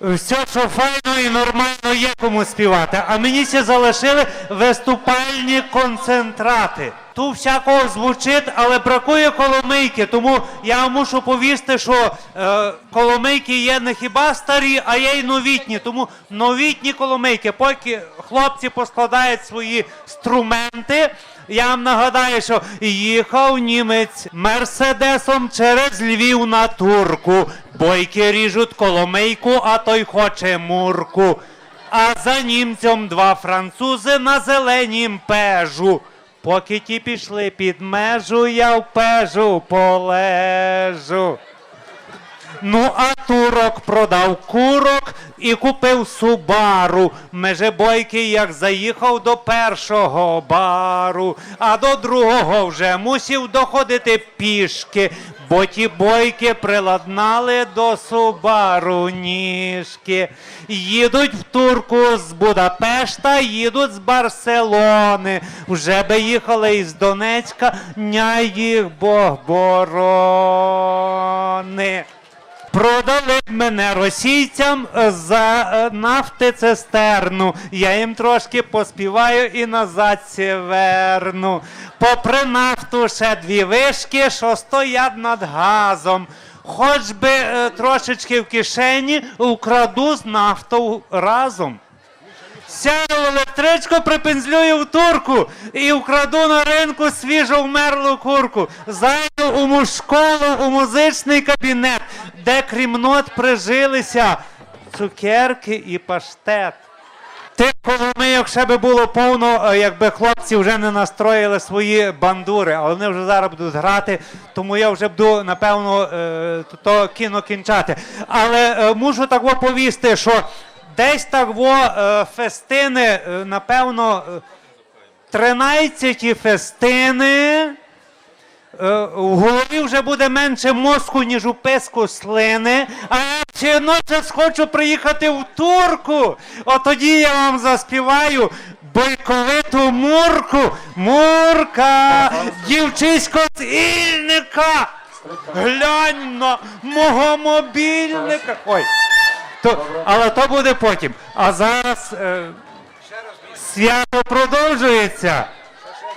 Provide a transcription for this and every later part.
Все, що файно і нормально є кому співати. А мені ще залишили виступальні концентрати. Тут всякого звучить, але бракує коломийки. Тому я мушу повісти, що е, коломийки є не хіба старі, а є й новітні. Тому новітні коломийки, поки хлопці поскладають свої струменти. Я вам нагадаю, що їхав німець мерседесом через Львів на турку. Бойки ріжуть коломейку, а той хоче мурку. А за німцем два французи на зеленім пежу. Поки ті пішли під межу, я в пежу полежу. Ну, а турок продав курок і купив субару. Межебойки, як заїхав до першого бару, а до другого вже мусів доходити пішки, бо ті бойки приладнали до субару ніжки. Їдуть в турку з Будапешта, їдуть з Барселони. Вже би їхали із Донецька, няй їх Бог борони. Продали мене російцям за нафти цистерну. Я їм трошки поспіваю і назад верну. Попри нафту ще дві вишки, що стоять над газом. Хоч би е, трошечки в кишені украду з нафтою разом. Сяду в електричку, припензлюю в турку і вкраду на ринку свіжо вмерлу курку. Зайду у мушколу, у музичний кабінет, де крім нот прижилися цукерки і паштет. Тих коломийок ще би було повно, е, якби хлопці вже не настроїли свої бандури, але вони вже зараз будуть грати, тому я вже буду, напевно, е, то- кіно кінчати. Але е, мушу так во повісти, що десь так во е, фестини, е, напевно, е, 13 фестини. Е, В голові вже буде менше мозку, ніж у писку слини. А ще ночі хочу приїхати в турку. От тоді я вам заспіваю бойковиту мурку. Мурка, дівчисько з Ільника. Глянь на мого мобільника. Ой. То, але то буде потім. А зараз е, свято продовжується.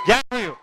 Дякую.